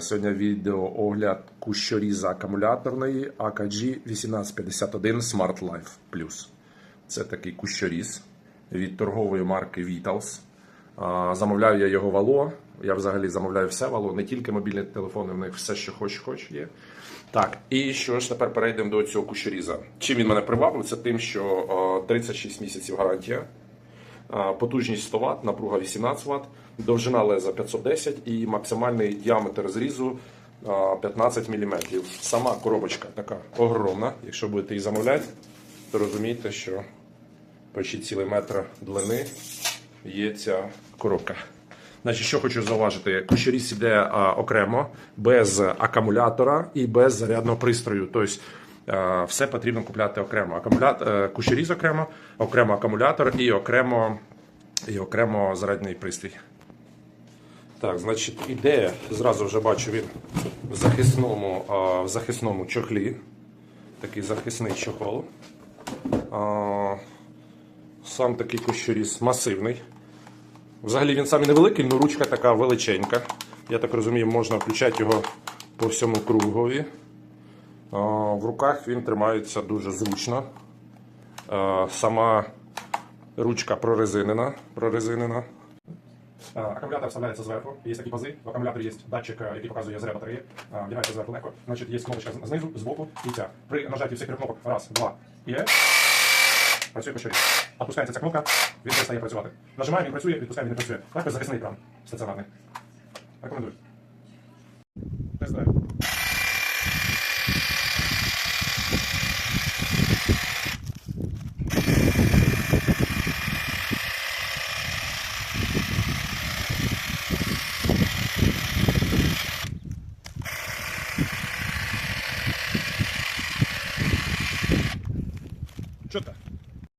Сьогодні відео огляд кущоріза акумуляторної AKG 1851 Smart Life Plus. Це такий кущоріз від торгової марки Vitals. Замовляю я його вало. Я взагалі замовляю все вало, не тільки мобільні телефони, в них все, що хоч, хоч є. Так, і що ж тепер перейдемо до цього кущоріза. Чим він мене привабив? Це тим, що е, 36 місяців гарантія. Потужність 100 Вт, напруга 18 Вт, довжина леза 510 і максимальний діаметр зрізу 15 мм. Сама коробочка така огромна. Якщо будете її замовляти, то розумієте, що почти цілий метр длини є ця коробка. Значить, що хочу зауважити, кущеріз іде окремо, без акумулятора і без зарядного пристрою. Тобто все потрібно купляти окремо. Акумулятор, е, кущеріз окремо, окремо акумулятор і окремо, і окремо зарядний пристрій. Так, значить, ідея, зразу вже бачу він в захисному, а, в захисному чохлі. Такий захисний чохол. Сам такий кущеріз масивний. Взагалі він сам невеликий, але ручка така величенька. Я так розумію, можна включати його по всьому кругові. А, В руках він тримається дуже зручно. Сама ручка прорезинена. прорезинена. Е, Акумулятор вставляється зверху, є такі пази. В акумуляторі є датчик, е, який показує заряд батареї. Е, Вдягається зверху легко. Значить, є кнопочка знизу, збоку і ця. При нажатті всіх трьох кнопок раз, два і працює кощоріз. Опускається ця кнопка, він перестає працювати. Нажимаємо, він працює, відпускаємо, він не працює. Також захисний екран стаціонарний. Рекомендую.